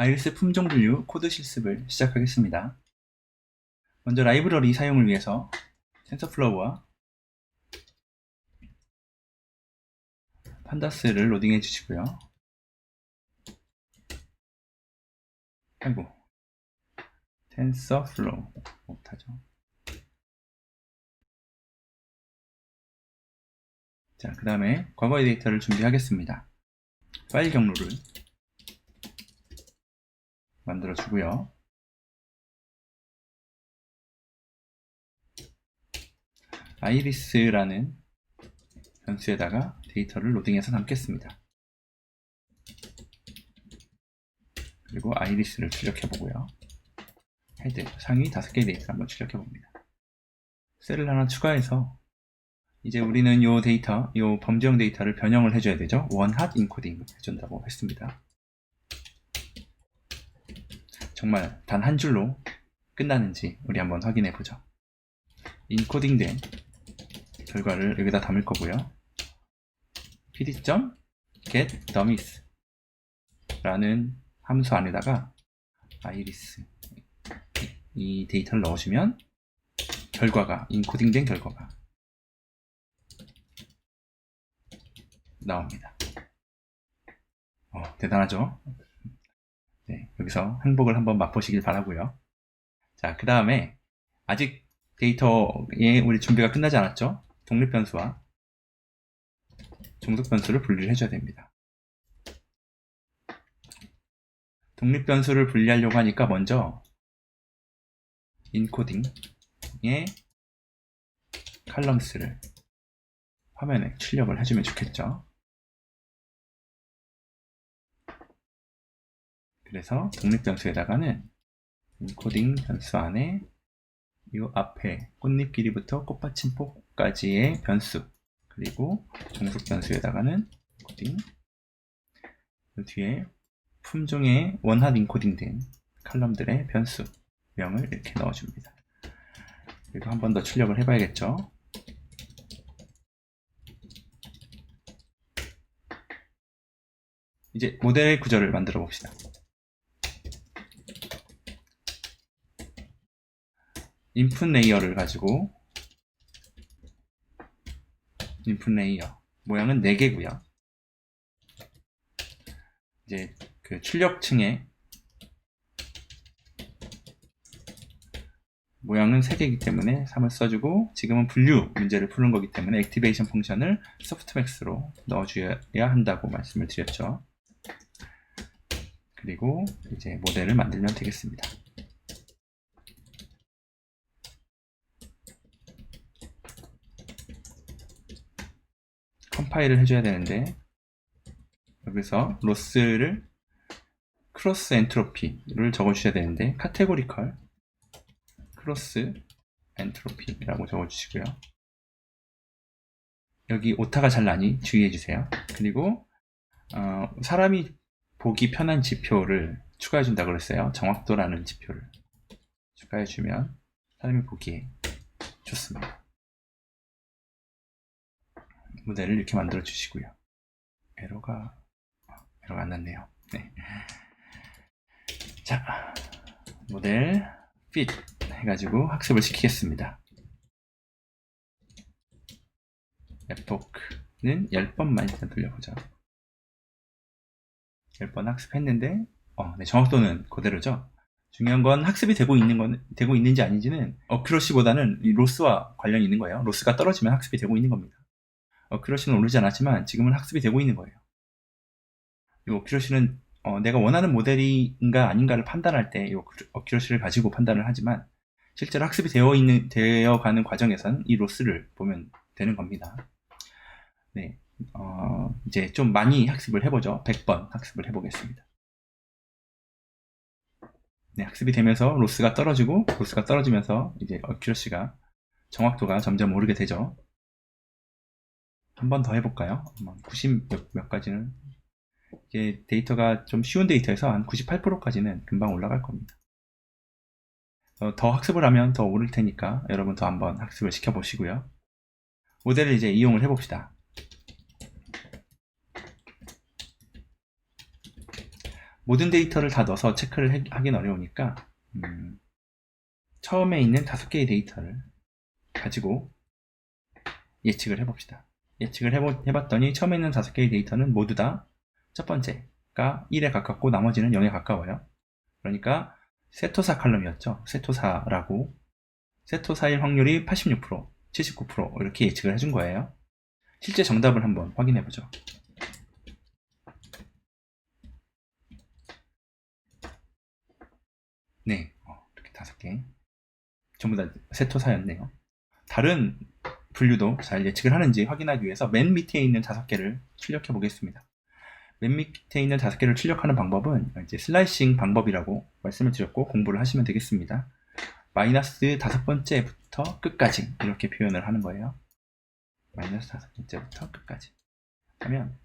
아이리스 품종 분류 코드 실습을 시작하겠습니다. 먼저 라이브러리 사용을 위해서 텐서플로우와 판다스를 로딩해 주시고요. 아이고 텐서플로우 못하죠. 자, 그 다음에 과거의 데이터를 준비하겠습니다. 파일 경로를 만들어 주고요. 아이리스라는 변수에다가 데이터를 로딩해서 담겠습니다. 그리고 아이리스를 출력해 보고요. 헤드, 상위 5개의 데이터를 한번 출력해 봅니다. 셀을 하나 추가해서 이제 우리는 이 데이터, 이 범죄형 데이터를 변형을 해줘야 되죠. 원핫 인코딩 해준다고 했습니다. 정말 단 한 줄로 끝나는지 우리 한번 확인해 보죠. 인코딩된 결과를 여기다 담을 거고요. pd.get dummies 라는 함수 안에다가 아이리스 이 데이터를 넣으시면 결과가 인코딩된 결과가 나옵니다. 어, 대단하죠? 네, 여기서 행복을 한번 맛보시길 바라고요. 자, 그 다음에 아직 데이터에 우리 준비가 끝나지 않았죠? 독립 변수와 종속 변수를 분리를 해줘야 됩니다. 독립 변수를 분리하려고 하니까 먼저 인코딩의 칼럼스를 화면에 출력을 해주면 좋겠죠. 그래서 독립 변수에다가는 인코딩 변수 안에 이 앞에 꽃잎 길이부터 꽃받침 폭까지의 변수 그리고 종속 변수에다가는 코딩 그 뒤에 품종의 원핫 인코딩된 칼럼들의 변수 명을 이렇게 넣어줍니다. 그리고 한 번 더 출력을 해봐야겠죠. 이제 모델 구조를 만들어 봅시다. 인풋 레이어를 가지고 인풋 레이어 모양은 4개고요. 이제 그 출력층의 모양은 3개이기 때문에 3을 써주고 지금은 분류 문제를 푸는 거기 때문에 액티베이션 펑션을 소프트맥스로 넣어줘야 한다고 말씀을 드렸죠. 그리고 이제 모델을 만들면 되겠습니다 컴파일을 해줘야 되는데 여기서 로스를 크로스 엔트로피를 적어주셔야 되는데 카테고리컬 크로스 엔트로피라고 적어주시고요. 여기 오타가 잘 나니 주의해주세요. 그리고 어, 사람이 보기 편한 지표를 추가해준다 그랬어요. 정확도라는 지표를 추가해주면 사람이 보기에 좋습니다. 모델을 이렇게 만들어 주시고요. 에러가 에러가 안 났네요. 네. 자, 모델 fit 해가지고 학습을 시키겠습니다. 에포크는 10번만 일단 돌려보자. 10번 학습했는데 어, 네, 정확도는 그대로죠. 중요한 건 학습이 되고 있는 건 되고 있는지 아닌지는 어큐러시보다는 이 로스와 관련이 있는 거예요. 로스가 떨어지면 학습이 되고 있는 겁니다. 어 큐러시는 오르지 않았지만 지금은 학습이 되고 있는 거예요. 이 어큐러시는 어, 내가 원하는 모델인가 아닌가를 판단할 때이 어큐러시를 가지고 판단을 하지만 실제로 학습이 되어 있는 되어 가는 과정에선 이 로스를 보면 되는 겁니다. 네, 어, 이제 좀 많이 학습을 해보죠. 100번 학습을 해보겠습니다. 네, 학습이 되면서 로스가 떨어지고 로스가 떨어지면서 이제 어큐러시가 정확도가 점점 오르게 되죠. 한 번 더 해볼까요? 90 몇, 몇 가지는 이게 데이터가 좀 쉬운 데이터에서 한 98%까지는 금방 올라갈 겁니다. 어, 더 학습을 하면 더 오를 테니까 여러분 더 한번 학습을 시켜 보시고요. 모델을 이제 이용을 해봅시다. 모든 데이터를 다 넣어서 체크를 해- 하긴 어려우니까 음, 처음에 있는 다섯 개의 데이터를 가지고 예측을 해봅시다. 예측을 해보, 해봤더니 처음에 있는 다섯 개의 데이터는 모두 다 첫 번째가 1에 가깝고 나머지는 0에 가까워요. 그러니까 세토사 칼럼이었죠. 세토사라고 세토사일 확률이 86%, 79% 이렇게 예측을 해준 거예요. 실제 정답을 한번 확인해 보죠. 네, 어, 이렇게 다섯 개 전부 다 세토사였네요. 다른 분류도 잘 예측을 하는지 확인하기 위해서 맨 밑에 있는 다섯 개를 출력해 보겠습니다. 맨 밑에 있는 다섯 개를 출력하는 방법은 이제 슬라이싱 방법이라고 말씀을 드렸고 공부를 하시면 되겠습니다. 마이너스 다섯 번째부터 끝까지 이렇게 표현을 하는 거예요. 마이너스 다섯 번째부터 끝까지 하면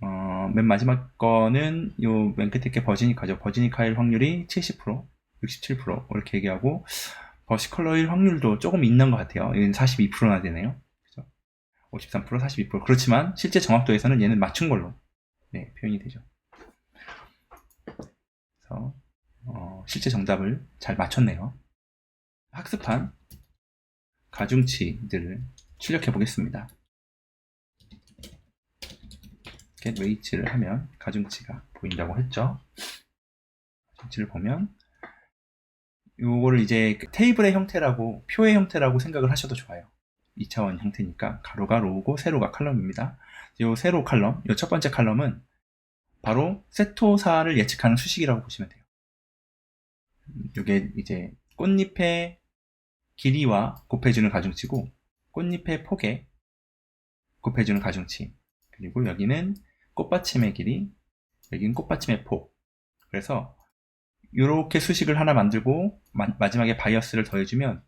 어, 맨 마지막 거는 요맨 끝에 게 버지니카죠. 버지니카일 확률이 70%, 67% 이렇게 얘기하고 버 시컬러일 확률도 조금 있는 것 같아요. 얘는 42%나 되네요. 그죠? 53%, 42%. 그렇지만 실제 정확도에서는 얘는 맞춘 걸로 네, 표현이 되죠. 그래서 어, 실제 정답을 잘 맞췄네요. 학습한 가중치들을 출력해 보겠습니다. get weight를 하면 가중치가 보인다고 했죠. 가중치를 보면 요거를 이제 그 테이블의 형태라고 표의 형태라고 생각을 하셔도 좋아요. 2차원 형태니까 가로가 로우고 세로가 칼럼입니다. 요 세로 칼럼, 요 첫 번째 칼럼은 바로 세토사를 예측하는 수식이라고 보시면 돼요. 이게 이제 꽃잎의 길이와 곱해주는 가중치고 꽃잎의 폭에 곱해주는 가중치 그리고 여기는 꽃받침의 길이 여기는 꽃받침의 폭 그래서 이렇게 수식을 하나 만들고 마, 지막에 바이어스를 더해주면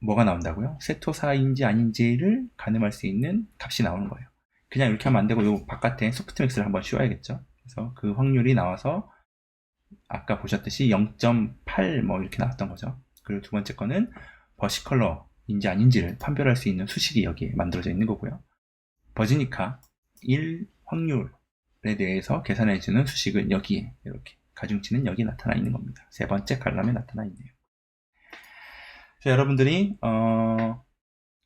뭐가 나온다고요? 세토사인지 아닌지를 가늠할 수 있는 값이 나오는 거예요. 그냥 이렇게 하면 안 되고 요 바깥에 소프트맥스를 한번 씌워야겠죠. 그래서 그 확률이 나와서 아까 보셨듯이 0.8 뭐 이렇게 나왔던 거죠. 그리고 두 번째 거는 버시컬러인지 아닌지를 판별할 수 있는 수식이 여기에 만들어져 있는 거고요. 버지니카 1 확률에 대해서 계산해주는 수식은 여기에 이렇게 가중치는 여기 나타나 있는 겁니다. 세 번째 칼럼에 나타나 있네요. 자, 여러분들이 어,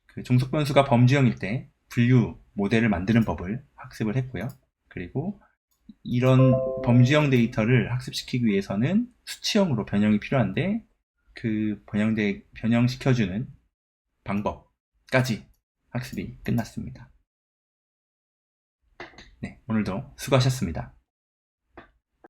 그 종속 변수가 범주형일 때 분류 모델을 만드는 법을 학습을 했고요. 그리고 이런 범주형 데이터를 학습시키기 위해서는 수치형으로 변형이 필요한데 그 변형돼 변형시켜주는 방법까지 학습이 끝났습니다. 네, 오늘도 수고하셨습니다.